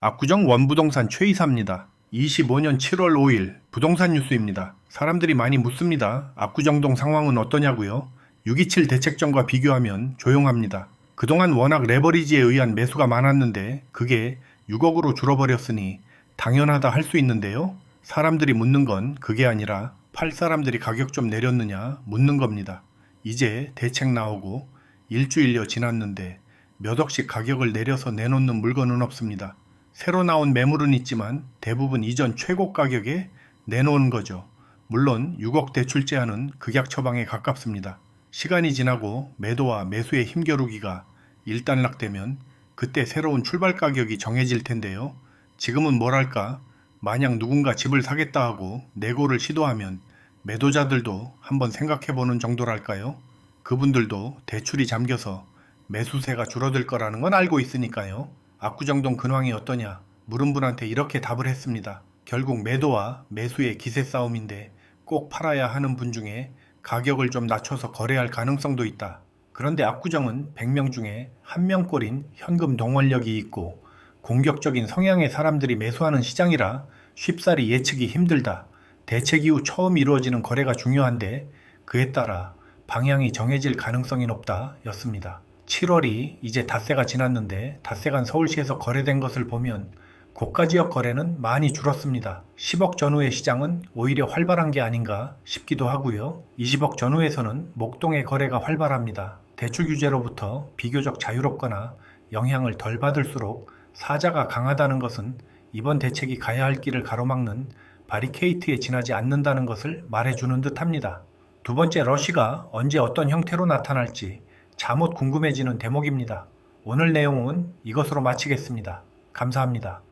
압구정 원부동산 최 이사입니다. 25년 7월 5일 부동산 뉴스입니다. 사람들이 많이 묻습니다. 압구정동 상황은 어떠냐고요? 627 대책정과 비교하면 조용합니다. 그동안 워낙 레버리지에 의한 매수가 많았는데 그게 6억으로 줄어버렸으니 당연하다 할 수 있는데요. 사람들이 묻는 건 그게 아니라 팔 사람들이 가격 좀 내렸느냐 묻는 겁니다. 이제 대책 나오고 일주일여 지났는데 몇 억씩 가격을 내려서 내놓는 물건은 없습니다. 새로 나온 매물은 있지만 대부분 이전 최고 가격에 내놓은 거죠. 물론 6억 대출 제한은 극약 처방에 가깝습니다. 시간이 지나고 매도와 매수의 힘겨루기가 일단락되면 그때 새로운 출발 가격이 정해질 텐데요. 지금은 뭐랄까 만약 누군가 집을 사겠다 하고 내고를 시도하면 매도자들도 한번 생각해 보는 정도랄까요? 그분들도 대출이 잠겨서 매수세가 줄어들 거라는 건 알고 있으니까요. 압구정동 근황이 어떠냐? 물은 분한테 이렇게 답을 했습니다. 결국 매도와 매수의 기세 싸움인데 꼭 팔아야 하는 분 중에 가격을 좀 낮춰서 거래할 가능성도 있다. 그런데 압구정은 100명 중에 한 명꼴인 현금 동원력이 있고 공격적인 성향의 사람들이 매수하는 시장이라 쉽사리 예측이 힘들다. 대책 이후 처음 이루어지는 거래가 중요한데 그에 따라 방향이 정해질 가능성이 높다 였습니다. 7월이 이제 닷새가 지났는데 닷새간 서울시에서 거래된 것을 보면 고가 지역 거래는 많이 줄었습니다. 10억 전후의 시장은 오히려 활발한 게 아닌가 싶기도 하고요. 20억 전후에서는 목동의 거래가 활발합니다. 대출 규제로부터 비교적 자유롭거나 영향을 덜 받을수록 사자가 강하다는 것은 이번 대책이 가야 할 길을 가로막는 바리케이트에 지나지 않는다는 것을 말해주는 듯 합니다. 두 번째 러시가 언제 어떤 형태로 나타날지 잠옷 궁금해지는 대목입니다. 오늘 내용은 이것으로 마치겠습니다. 감사합니다.